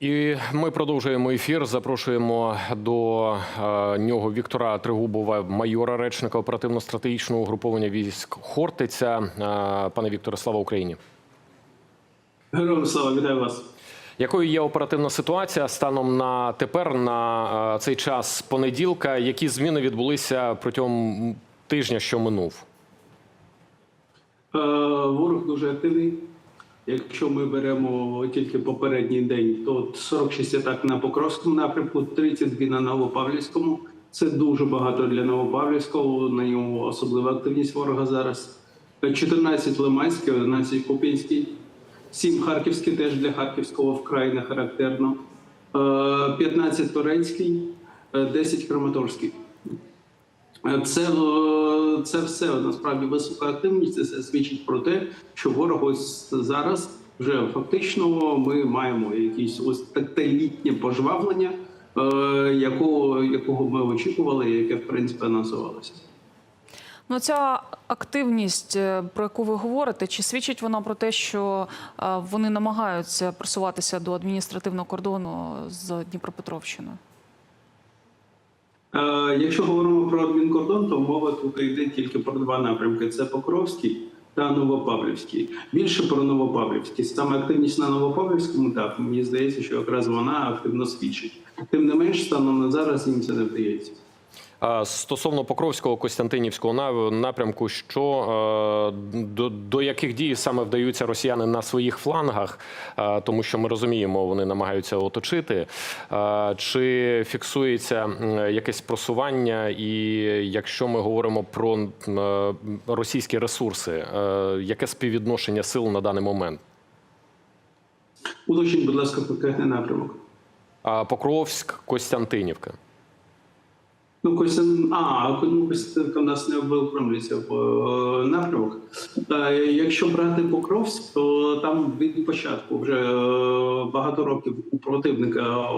І ми продовжуємо ефір. Запрошуємо до е, нього Віктора Тригубова, майора речника оперативно-стратегічного угруповання військ Хортиця. Е, пане Вікторе, слава Україні! Героям слава, вітаю вас. Якою є оперативна ситуація станом на тепер на е, цей час понеділка? Які зміни відбулися протягом тижня, що минув? Ворог дуже активний. Якщо ми беремо тільки попередній день, то 46 атак на Покровському напрямку, 32 на Новопавлівському. Це дуже багато для Новопавлівського. На ньому особлива активність ворога зараз. 14 Лиманський, 11 Купінський, 7 Харківський теж для Харківського вкрай не характерно. Е, 15 Турецький, е, 10 Краматорський. Це, е, це все насправді висока активність. Це свідчить про те, що ворог ось зараз вже фактично ми маємо якісь ось таке літнє пожвавлення, е, якого, якого ми очікували, яке в принципі анонсувалося. Ну, ця активність, е, про яку ви говорите, чи свідчить вона про те, що е, вони намагаються просуватися до адміністративного кордону з Дніпропетровщиною? Е, Якщо говоримо про адмінкордон, то мова тут йде тільки про два напрямки: це Покровський та Новопавлівський. Більше про Новопавлівський. Саме активність на Новопавлівському, так мені здається, що якраз вона активно свідчить. Тим не менш, станом на зараз їм це не вдається. Стосовно Покровського Костянтинівського напрямку, що е, до, до яких дій саме вдаються росіяни на своїх флангах, Е, тому що ми розуміємо, вони намагаються оточити. Е, Чи фіксується якесь просування, і якщо ми говоримо про російські ресурси, яке співвідношення сил на даний момент? Уточніть, будь ласка, конкретний напрямок. Покровськ, Костянтинівка. Ну, Костян, а ну, Костянтинка в нас не виокремлюється в е, напрямок. Е, якщо брати Покровськ, то там від початку вже е, багато років у противника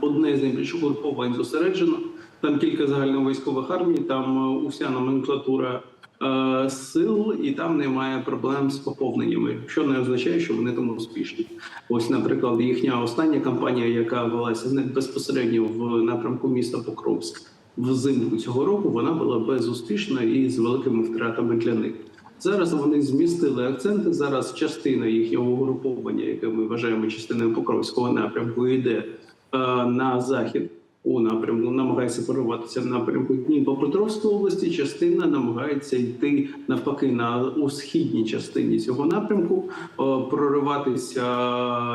одне з найбільших угруповань зосереджено. Там кілька загальновійськових армій, там уся номенклатура сил, і там немає проблем з поповненнями, що не означає, що вони там успішні. Ось, наприклад, їхня остання кампанія, яка велася безпосередньо в напрямку міста Покровськ взимку цього року, вона була безуспішна і з великими втратами для них. Зараз вони змістили акценти. Зараз частина їхнього угруповання, яке ми вважаємо частиною Покровського напрямку, йде е, на захід у напрямку, намагається порватися в напрямку Дніпропетровської області. Частина намагається йти навпаки на у східній частині цього напрямку, е, прориватися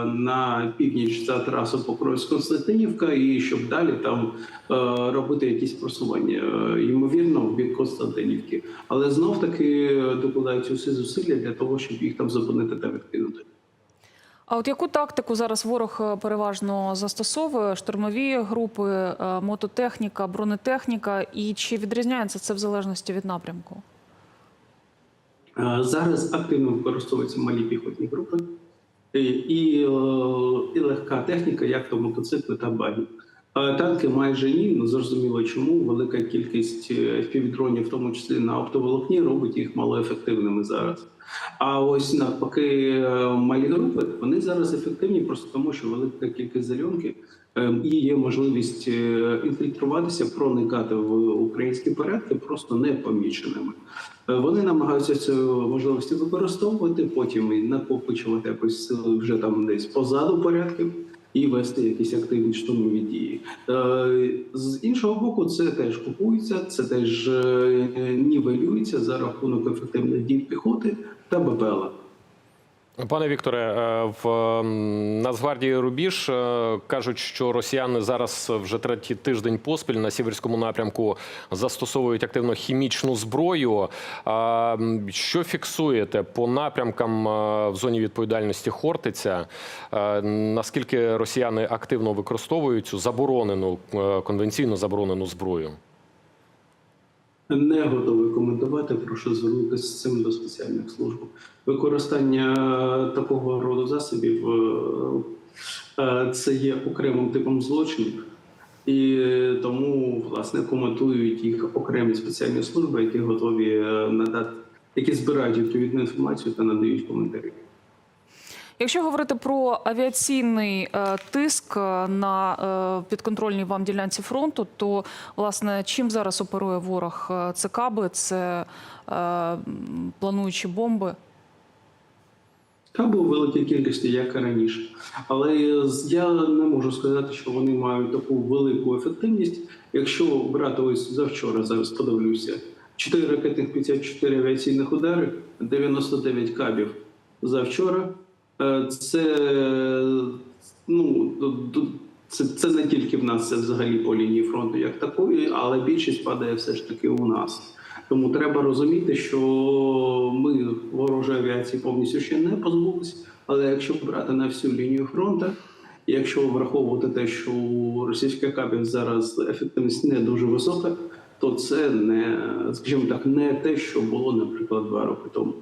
на північ за трасу Покровськ-Константинівка, і щоб далі там е, робити якісь просування, е, ймовірно, в бік Константинівки. Але знов таки докладаються усі зусилля для того, щоб їх там зупинити та відкинути. А от яку тактику зараз ворог е, переважно застосовує? Штурмові групи, е, мототехніка, бронетехніка, і чи відрізняється це в залежності від напрямку? Е, Зараз активно використовуються малі піхотні групи і, і, і легка техніка, як то мотоцикли та баги. Е, Танки майже ні, ну зрозуміло чому. Велика кількість півдронів, в тому числі на оптоволокні, робить їх малоефективними зараз. А ось навпаки, е, малі групи вони зараз ефективні, просто тому що велика кількість зальонки е, і є можливість е, інфільтруватися, проникати в українські порядки просто непоміченими. Е, Вони намагаються цю можливості використовувати, потім і накопичувати якось вже там десь позаду порядків і вести якісь активні штурмові дії. Е, З іншого боку, це теж купується, це теж е, нівелюється за рахунок ефективних дій піхоти та БПЛА. Пане Вікторе, е, в Нацгвардії Рубіж е, кажуть, що росіяни зараз вже третій тиждень поспіль на сіверському напрямку застосовують активно хімічну зброю. Що фіксуєте по напрямкам е, в зоні відповідальності Хортиця? Е, Наскільки росіяни активно використовують цю заборонену е, конвенційно заборонену зброю? Не готовий коментувати, прошу звернутися з цим до спеціальних служб. Використання такого роду засобів е, це є окремим типом злочинів, і тому власне коментують їх окремі спеціальні служби, які готові е, надати, які збирають відповідну інформацію та надають коментарі. Якщо говорити про авіаційний е, тиск е, на е, підконтрольній вам ділянці фронту, то власне чим зараз оперує ворог? Це каби, це плануючі бомби. Кабу у великій кількості, як і раніше. Але я не можу сказати, що вони мають таку велику ефективність. Якщо брати ось завчора, зараз подивлюся, 4 ракетних 54 авіаційних удари, 99 кабів завчора. Е, Це ну це, це не тільки в нас, це взагалі по лінії фронту як такої, але більшість падає все ж таки у нас. Тому треба розуміти, що ми ворожої авіації повністю ще не позбулися. Але якщо брати на всю лінію фронту, якщо враховувати те, що у російських зараз ефективність не дуже висока, то це не, скажімо так, не те, що було, наприклад, два роки тому.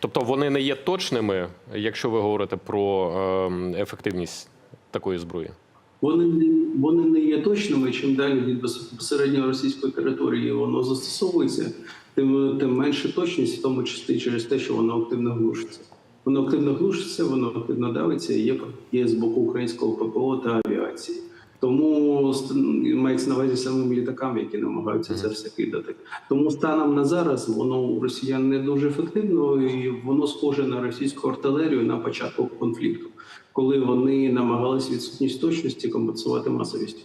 Тобто вони не є точними, якщо ви говорите про ем, ефективність такої зброї. Вони не вони не є точними. Чим далі від безпосередньо російської території воно застосовується, тим тим менше точність, в тому числі через те, що воно активно глушиться. Воно активно глушиться, воно активно давиться і є, є з боку українського ППО та авіації. Тому мається на увазі самим літакам, які намагаються це все кидати. Тому станом на зараз воно у росіян не дуже ефективно, і воно схоже на російську артилерію на початку конфлікту, коли вони намагалися відсутність точності компенсувати масовість.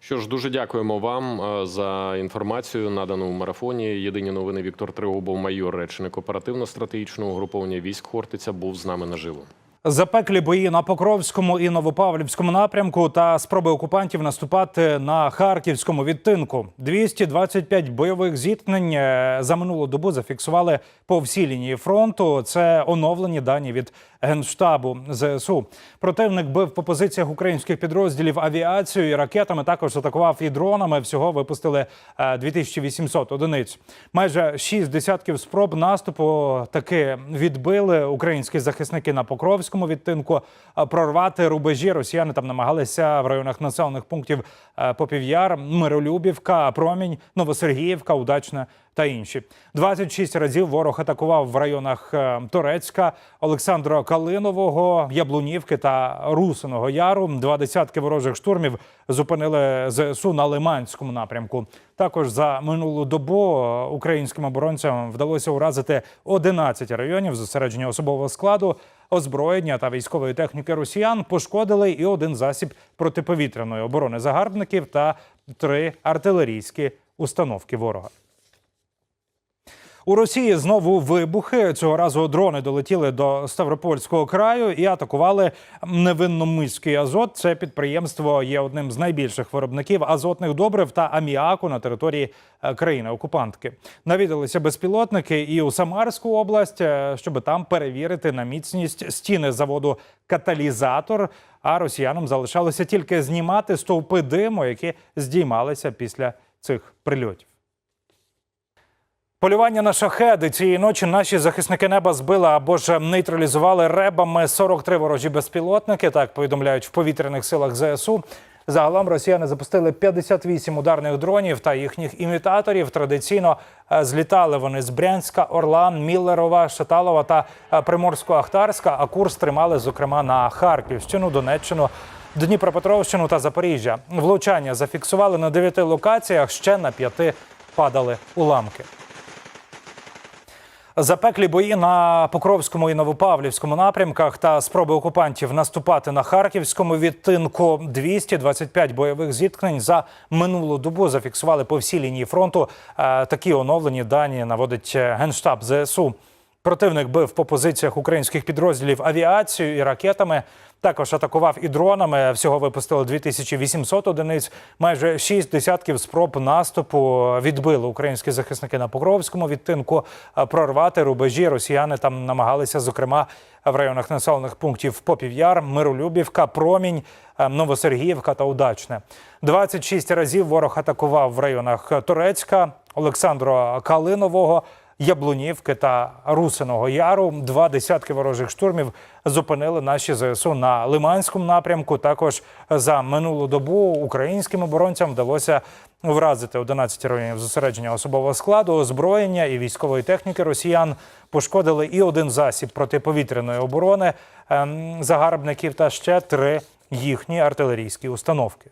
Що ж, дуже дякуємо вам е, за інформацію, надану в марафоні. Єдині новини Віктор Тригубов, майор, речник оперативно-стратегічного угруповання військ Хортиця, був з нами наживо. Запеклі бої на Покровському і Новопавлівському напрямку та спроби окупантів наступати на харківському відтинку. 225 бойових зіткнень е, за минулу добу зафіксували по всій лінії фронту. Це оновлені дані від генштабу ЗСУ. Противник бив по позиціях українських підрозділів авіацією і ракетами. Також атакував і дронами. Всього випустили е, 2800 одиниць. Майже шість десятків спроб наступу таки відбили українські захисники на Покровському відтинку. Прорвати рубежі росіяни там намагалися в районах населених пунктів е, Попів'яр, Миролюбівка, Промінь, Новосергіївка, Удачне та інші. 26 разів ворог атакував в районах е, Торецька, Олександра Калинового, Яблунівки та Русиного Яру. Два десятки ворожих штурмів зупинили ЗСУ на Лиманському напрямку. Також за минулу добу е, українським оборонцям вдалося уразити 11 районів зосередження особового складу, озброєння та військової техніки росіян. Пошкодили і один засіб протиповітряної оборони загарбників та три артилерійські установки ворога. У Росії знову вибухи. Цього разу дрони долетіли до Ставропольського краю і атакували невинномиський азот. Це підприємство є одним з найбільших виробників азотних добрив та аміаку на території е, країни-окупантки. Навідалися безпілотники і у Самарську область, е, щоб там перевірити на міцність стіни заводу каталізатор. А росіянам залишалося тільки знімати стовпи диму, які здіймалися після цих прильотів. Полювання на шахеди цієї ночі наші захисники неба збили або ж нейтралізували ребами 43 ворожі безпілотники. Так повідомляють в повітряних силах ЗСУ. Загалом росіяни запустили 58 ударних дронів та їхніх імітаторів. Традиційно е, злітали вони з Брянська, Орлан, Міллерова, Шаталова та е, Приморсько-Ахтарська. А курс тримали зокрема на Харківщину, Донеччину. Дніпропетровщину та Запоріжжя влучання зафіксували на дев'яти локаціях. Ще на п'яти падали уламки. Запеклі бої на Покровському і Новопавлівському напрямках та спроби окупантів наступати на харківському відтинку 225 бойових зіткнень за минулу добу зафіксували по всій лінії фронту. Е, Такі оновлені дані наводить е, генштаб ЗСУ. Противник бив по позиціях українських підрозділів авіацією і ракетами. Також атакував і дронами. Всього випустили 2800 одиниць. Майже шість десятків спроб наступу відбили українські захисники на Покровському відтинку. Прорвати рубежі росіяни там намагалися, зокрема в районах населених пунктів Попів'яр, Миролюбівка, Промінь, е, Новосергіївка та Удачне. 26 разів ворог атакував в районах Турецька, Олександра Калинового. Яблунівки та Русиного Яру. Два десятки ворожих штурмів зупинили наші ЗСУ на Лиманському напрямку. Також за минулу добу українським оборонцям вдалося вразити 11 районів зосередження особового складу, озброєння і військової техніки росіян. Пошкодили і один засіб протиповітряної оборони ем, загарбників та ще три їхні артилерійські установки.